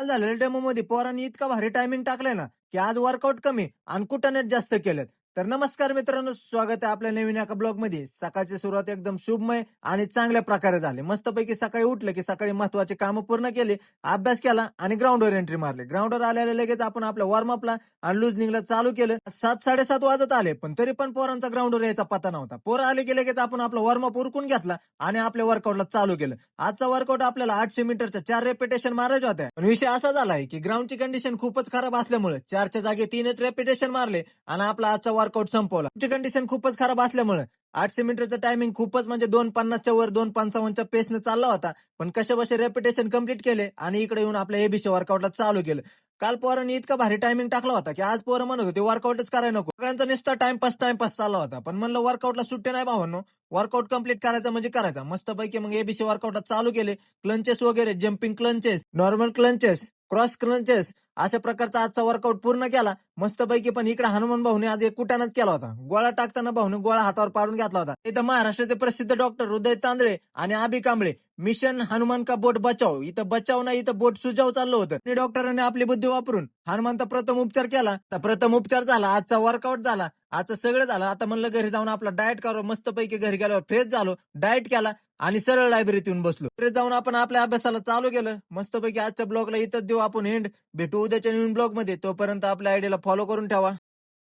काल झालेल्या डेमो मध्ये पोरांनी इतका भारी टायमिंग टाकलाय ना की आज वर्कआउट कमी आणि कुठं नेट जास्त केलेत. तर नमस्कार मित्रांनो स्वागत आहे आपल्या नवीन एका ब्लॉगमध्ये सकाळची सुरुवात एकदम शुभमय आणि चांगल्या प्रकारे झाली. मस्तपैकी सकाळी उठलं की सकाळी महत्त्वाचे कामं पूर्ण केले अभ्यास केला आणि ग्राउंडवर एंट्री मारली. ग्राउंडवर आल्याला लगेच आपण आपल्या वॉर्मअपला आणि लुजनिंगला चालू केलं. सात साडेसात वाजत आले पण तरी पण पोरांचा ग्राउंडवर यायचा पत्ता नव्हता. पोरं आले की लगेच आपण आपला वॉर्मअप उरकून घेतला आणि आपल्या वर्कआउटला चालू केलं. आजचा वर्कआउट आपल्याला आठशे मीटरच्या चार रेपिटेशन मारायचे होत्या. पण विषय असा झालाय की ग्राउंडची कंडिशन खूपच खराब असल्यामुळे चारच्या जागी तीनच रेपिटेशन मारले आणि आपला आजचा वर्कआउट संपवला. कंडिशन खूपच खराब असल्यामुळे आठशे मीटरचं टायमिंग खूपच म्हणजे दोन पन्नासच्या वर दोन पंचावन्नच्या पेसने चालला होता. पण कशा बसे रेपिटेशन कंप्लीट केले आणि इकडे येऊन आपल्या एबीसी वर्कआउटला चालू केलं. काल पोरांनी इतका भारी टायमिंग टाकला होता की आज पोरं म्हणत होते वर्कआउटच करायला नको. सगळ्यांचा नुसता टाइमपास टाइमपास चालला होता. पण म्हणलं वर्कआउटला सुट्टे नाही भावांनो. वर्कआउट कंप्लीट करायचं म्हणजे करायचं. मस्तपैकी मग एबीसी वर्कआउट चालू केले. क्लंचेस वगैरे jumping crunches normal crunches cross crunches अशा प्रकारचा आजचा वर्कआउट पूर्ण केला. मस्तपैकी पण इकडे हनुमान भाऊने आज एक कुटाणाच केला होता. गोळा टाकताना भाऊने गोळा हातावर पाडून घेतला होता. इथं महाराष्ट्राचे प्रसिद्ध डॉक्टर हृदय तांदळे आणि आबी कांबळे. मिशन हनुमान का बोट बचाव. इथं बचाव नाही इथं बोट सुजाव चाललं होतं. डॉक्टरांनी आपली बुद्धी वापरून हनुमानचा प्रथम उपचार केला. तर प्रथम उपचार झाला आजचा वर्कआउट झाला आजचं सगळं झालं. आता म्हणलं घरी जाऊन आपला डाएट करावं. मस्तपैकी घरी गेल्यावर फ्रेश झालो डाएट केला आणि सरळ लायब्ररीत येऊन बसलो. फ्रेश जाऊन आपण आपल्या अभ्यासाला चालू केलं. मस्तपैकी आजच्या ब्लॉगला इथं देऊ आपण एंड भेटू उद्याच्या नवीन ब्लॉगमध्ये. तोपर्यंत आपल्या आयडीला फॉलो करून ठेवा.